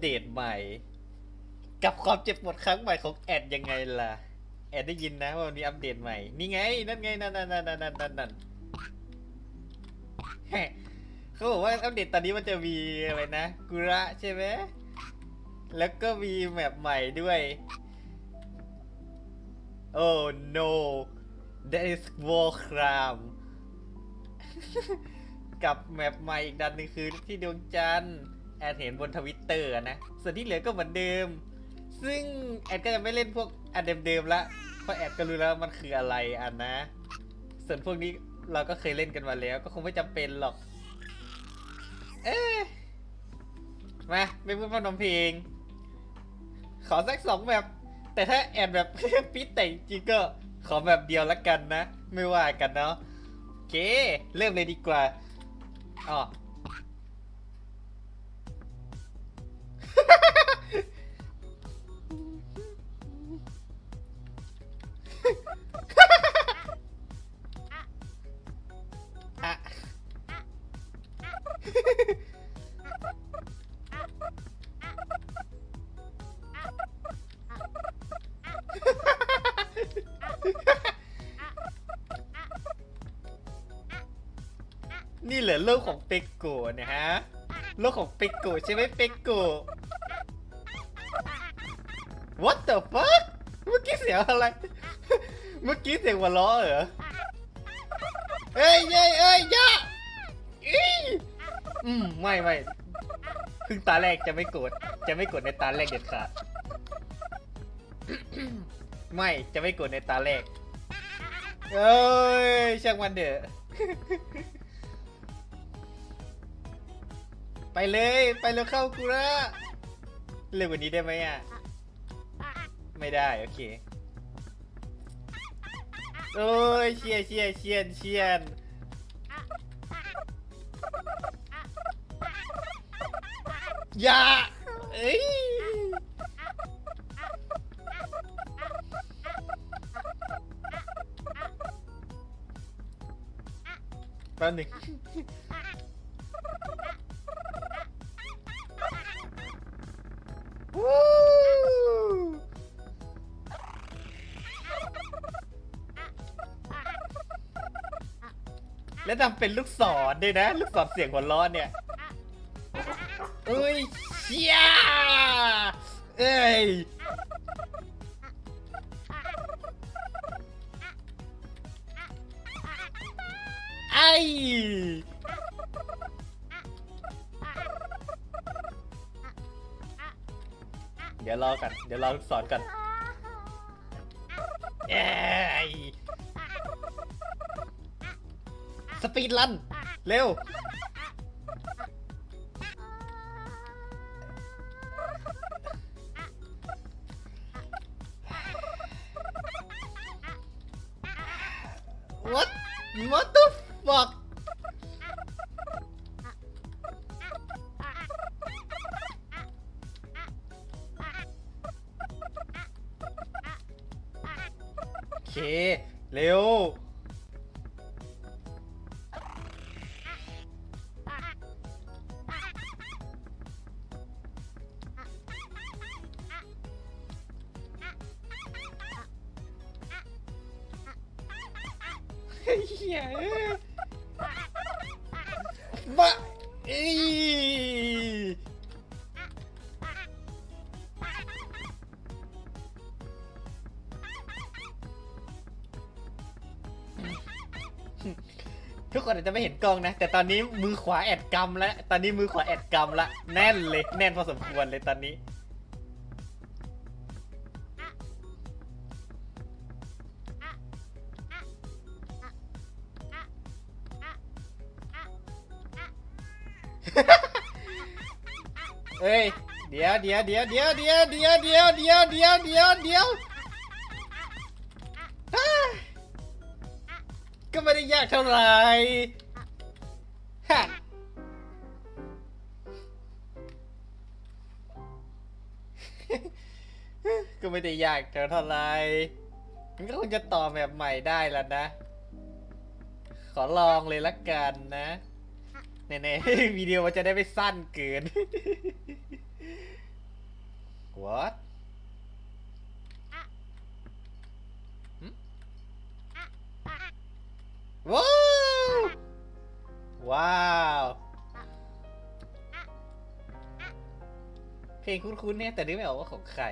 เดตใหม่ กับความเจ็บปวดครั้งใหม่ของแอดยังไงล่ะ แอดได้ยินนะว่าวันนี้อัปเดตใหม่ นี่ไง นั่นไง นั่นนั่นนั่นนั่นนั่นนั่นเขาบอกว่าอัปเดตตอนนี้มันจะมีอะไรนะกุระใช่ไหมแล้วก็มีแมปใหม่ด้วย โอ้ no that is war crime กับแมปใหม่อีกดันหนึ่งคือที่ดวงจันทร์ แอดเห็นบนทวิตเตอร์นะ ส่วนที่เหลือก็เหมือนเดิม ซึ่งแอดก็จะไม่เล่นพวกอันเดิมๆละ เพราะแอดก็รู้แล้วมันคืออะไรอันนะ ส่วนพวกนี้เราก็เคยเล่นกันมาแล้ว ก็คงไม่จำเป็นหรอก เอ๊ะมาไม่พูดพร่ำเพลง ขอสักสองแบบ แต่ถ้าแอดแบบปิดแต่จริงก็ขอแบบเดียวละกันนะ ไม่ว่ากันเนาะโอเค เริ่มเลยดีกว่าอ๋อ อโลกของเปกโกะเนี่ยฮะโลกของเปกโกะใช่ไหมเปกโกะ What the fuck เมื่อกี้เสียงอะไร เมื่อกี้เสียงหัวล้อเหรอเอ้ยเอ้ยเอ้ยย่าอีอืมไม่ไม่เพิ่งตาแรกจะไม่กด จะไม่กดในตาแรกเด็ดขาดไม่จะไม่กดในตาแรกเอ้ยช่างมันเถอ ไปเลยไปแล้วเข้ากูละเร็วกว่านี้ได้ไหมอะ ไม่ได้ โอเค โอ้ยเชียร์เชียร์เชียร์เชียร์อย่าเอ้ยแป๊บหนึง แล้วทำเป็นลูกศรด้วยนะ ลูกศรเสียงหัวล้อเนี่ยเอ้ยเชียเอ้ยไอเดี๋ยวรอกัน เดี๋ยวรอลูกศรกันเปีดรัน เร็ว What What the fuck โอเค เร็ว ยบ้าเอ้ยทุกคนอาจจะไม่เห็นกล้องนะ แต่ตอนนี้มือขวาแอดกำแล้ว ตอนนี้มือขวาแอดกำละแน่นเลย แน่นพอสมควรเลยตอนนี้ เอ้ย เดี๋ยวเดี๋ยวเดี๋ยวเดี๋ยวเดี๋ยวเดี๋ยวเดี๋ยวเดี๋ยวเดี๋ยวเดี๋ยวเดี๋ยวก็ไม่ได้ยากเท่าไหร่ฮะก็ไม่ได้ยากเท่าไหร่มันก็คงจะต่อแบบใหม่ได้แล้วนะ ขอลองเลยละกันนะ แน่ๆวิดีโอมันจะได้ไม่สั้นเกิน what หึว้าวว้าวเพลงคุ้นๆเนี่ยแต่นึกไม่ออกว่าของใคร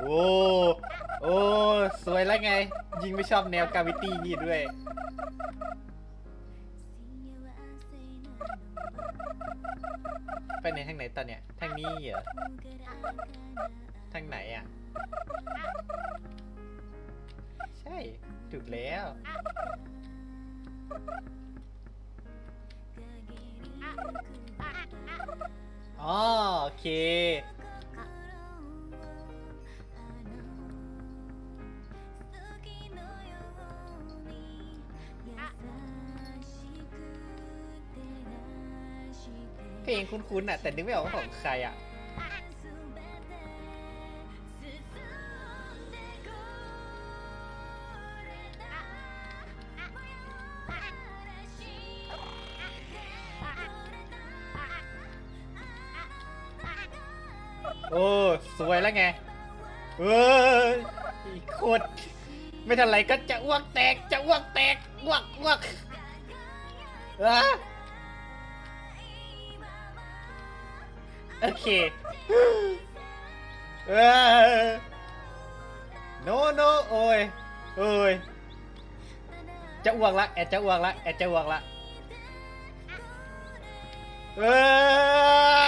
โอ้โอ้สวยแล้วไง ยิงไม่ชอบแนวกาวิตี้นี่ด้วย ไปในทางไหนตอนเนี้ย ทางนี้เหรอ ทางไหนอะ ใช่ถูกแล้ว อ๋อ โอเค เพลงคุ้นๆอะ แต่นึกไม่ออกว่าของใครอะโอ้ สวยแล้วไง เอ้ยอีกโคตรไม่ทันไรก็จะอ้วกแตก จะอ้วกแตกอ้วกอ้วกอะ โอเคเออโนโนโอ้ยโอ้ยจะอ้วกละแอดจะอ้วกละแอดจะอ้วกละเออ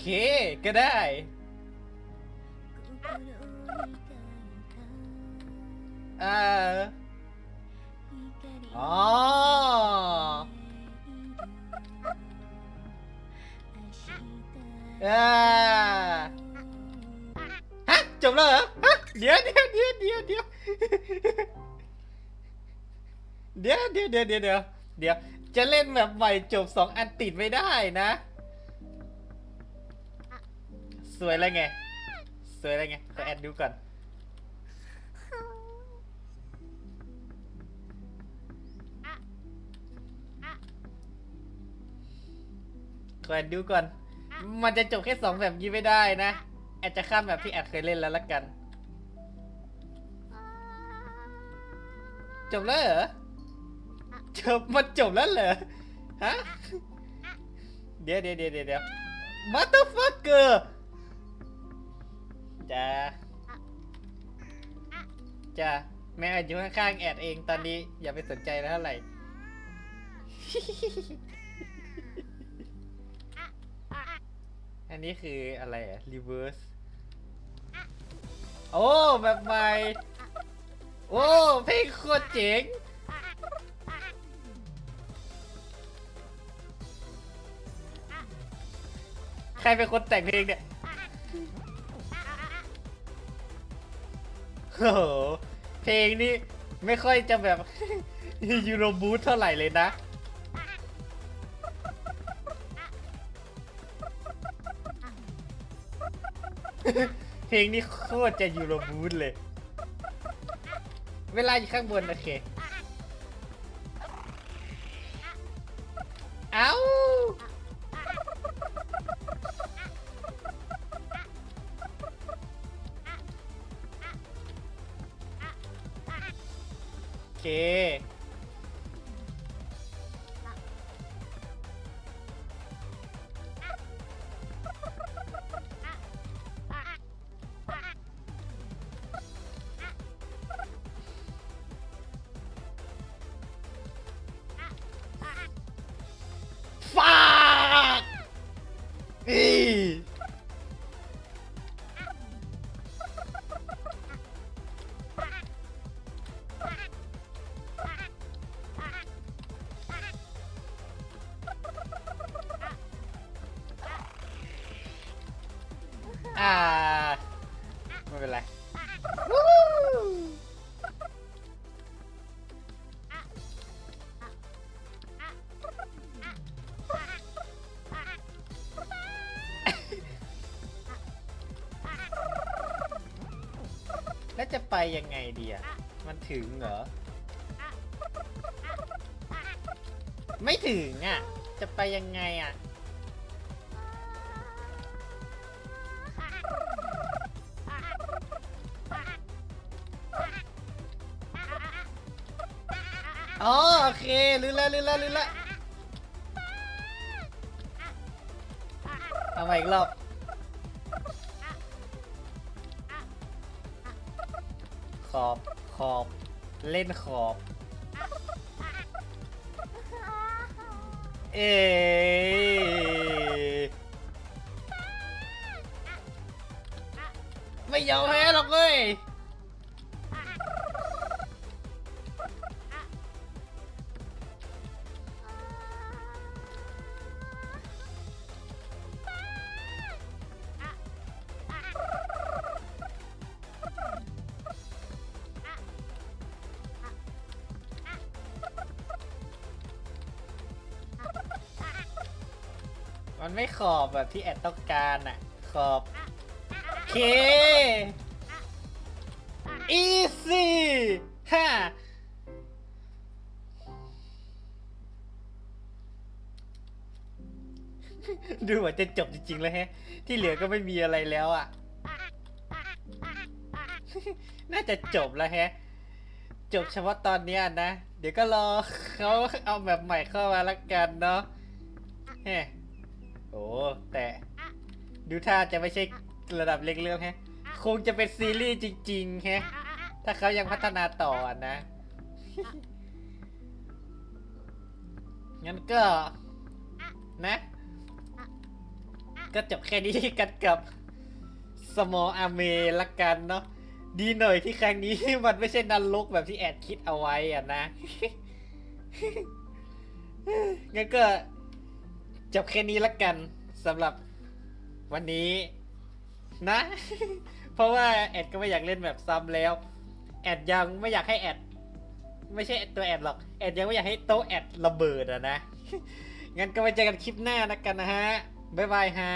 เคก็ได้อ่าอ๋ออ่าฮะจบแล้วเหรอฮะเดี๋ยวเดี๋ยวเดี๋ยวเดี๋ยวเดี๋ยวเดี๋ยวเดี๋ยวเดี๋ยวเดี๋ยวเดี๋ยวจะเล่นแบบใหม่จบสองอันติดไม่ได้นะ สวยแล้วไง สวยแล้วไงขอแอดดูก่อน ขอแอดดูก่อน มันจะจบแค่สองแบบนี้ไม่ได้นะ แอดจะข้ามแบบที่แอดเคยเล่นแล้วละกัน จบแล้วเหรอ จบมันจบแล้วเหรอ ฮะ เดี๋ยวเดี๋ยวเดี๋ยวเดี๋ยว motherfucker จะจะแม่อยู่ข้างๆแอดเองตอนนี้อย่าไปสนใจแล้วเท่าไหร่อันนี้คืออะไรอะ reverse โอ้แบบใหม่โอ้เพลงโคตรเจ๋งใครเป็นคนแต่งเพลงเนี่ย โอ้โหเพลงนี้ไม่ค่อยจะแบบ ยูโรบูทเท่าไหร่เลยนะ เพลงนี้โคตรจะยูโรบูทเลย เวลาอยู่ข้างบนโอเค เคฟากอี ไม่เป็นไรแล้วจะไปยังไงดีอะ มันถึงเหรอ ไม่ถึงอะ จะไปยังไงอะ อ๋อโอเครู้แล้วรู้แล้วรู้แล้วเอามาอีกรอบขอบขอบเล่นขอบ เอ๊ะไม่ยอมแพ้หรอกเว้ย มันไม่ขอบแบบที่แอดต้องการอะขอบเคอีซี่ฮ่าดูเหมือนจะจบจริงๆแล้วแฮะ ที่เหลือก็ไม่มีอะไรแล้วอะน่าจะจบแล้วแฮะ จบเฉพาะตอนเนี้ยนะ เดี๋ยวก็รอเขาเอาแบบใหม่เข้ามาละกันเนาะแฮะโอ้แต่ดูท่าจะไม่ใช่ระดับเล็กเรื่องแฮะ คงจะเป็นซีรีส์จริงๆแฮะ ถ้าเขายังพัฒนาต่ออะนะ งั้นก็ นะ ก็จบแค่นี้กันกับสมออาเมละกันเนาะ ดีหน่อยที่ครั้งนี้มันไม่ใช่นันลกแบบที่แอดคิดเอาไว้อะนะ งั้นก็ จบแค่นี้ละกันสำหรับวันนี้นะ เพราะว่าแอดก็ไม่อยากเล่นแบบซ้ำแล้ว แอดยังไม่อยากให้แอด ไม่ใช่ตัวแอดหรอก แอดยังไม่อยากให้โต๊ะแอดระเบิดอะนะ งั้นก็ไปเจอกันคลิปหน้านะกันนะฮะ บ๊ายบายฮะ